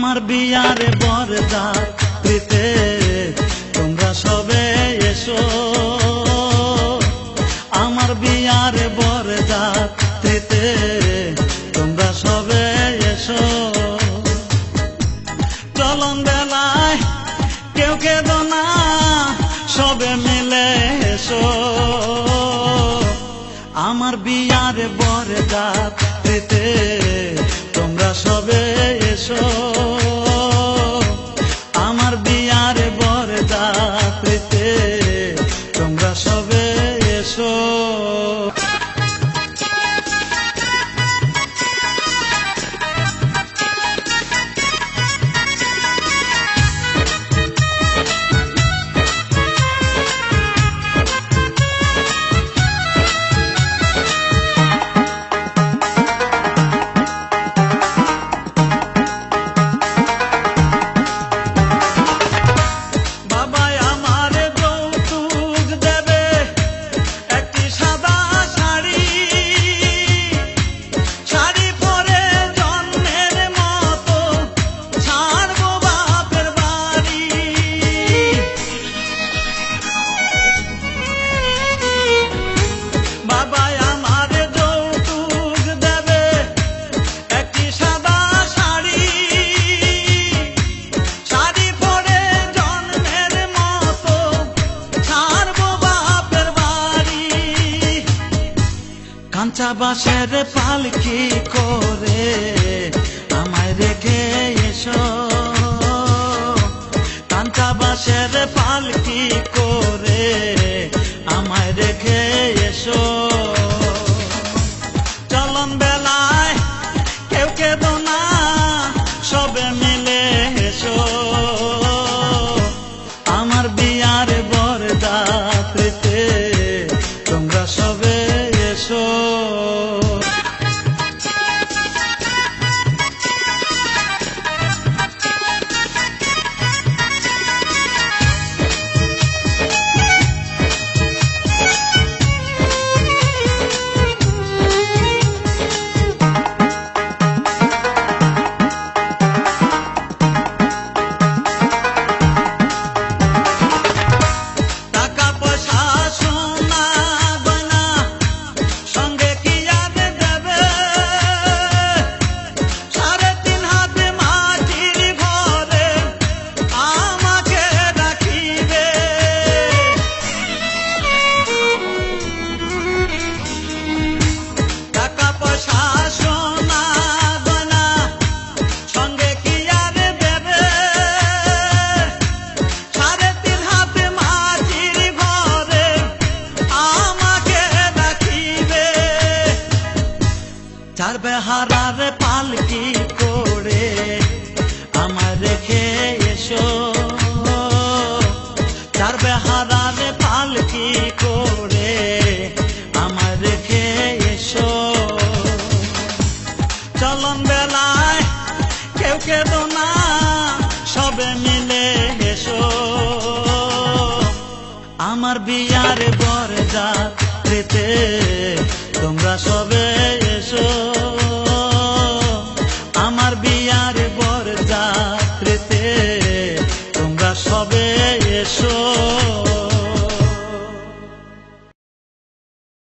বিয়ার বরদাতে তোমরা সবে এসো। আমার বিয়ার বরদাতে তোমরা সবে এসো। চলন বেলায় কেউ কেদ না, সবে মিলে এসো। আমার বিয়ার বরদাতে তোমরা সবে এসো আমার কাঁচা বাসের পালকি করে আমায় রেখে এসো। কাঁচা বাসের পালকি করে আমায় রেখে এসো। চার বেহারার পালকি করে আমার রেখে এসো। চার বেহারার পালকি করে আমার রেখে এসো। চলন বেলায় কেউ কেদ না, সবে মিলে এসো। আমার বিয়ার বরদাতে তোমরা সবে treter